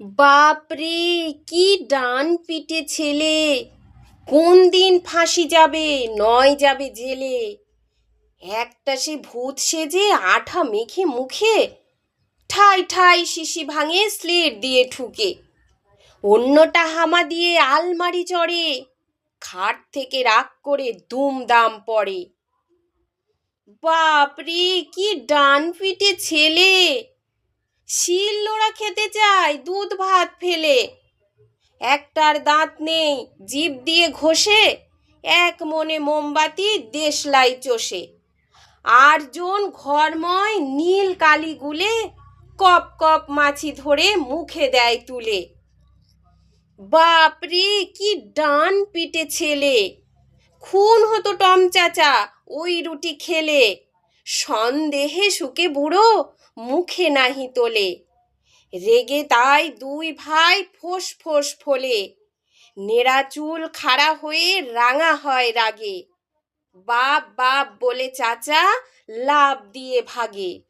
বাপরে, কি ডান পিটে ছেলে। কোন দিন ফাঁসি যাবে, নয় যাবে জেলে। একটা সে ভূত সেজে, আঠা মেখে মুখে। ঠাই ঠাই শিশি ভাঙে, স্লেট দিয়ে ঠুকে। অন্যটা হামা দিয়ে আলমারি চড়ে। খাট থেকে রাগ করে দুম দাম পড়ে। বাপরে, কি ডান পিটে ছেলে। শিল নোড়া খেতে চায়, দুধ ভাত ফেলে। একটার দাঁত নেই জিভ দিয়ে ঘষে, এক মনে মোমবাতি দেশলাই চষে। আর জন ঘরময় নীল কালি গুলে, কপ কপ মাছি ধরে মুখে দেয় তুলে। বাপরে, কি ডান পিটে ছেলে। খুন হতো টম চাচা, ওই রুটি খেলে। সন্দেহে সুখে বুড়ো, মুখে নাহি তোলে। রেগে তাই দুই ভাই ফোঁস ফোঁস ফোলে। নেড়া চুল খাড়া হয়ে রাঙা হয় রাগে। বাপ বাপ বলে চাচা, লাভ দিয়ে ভাগে।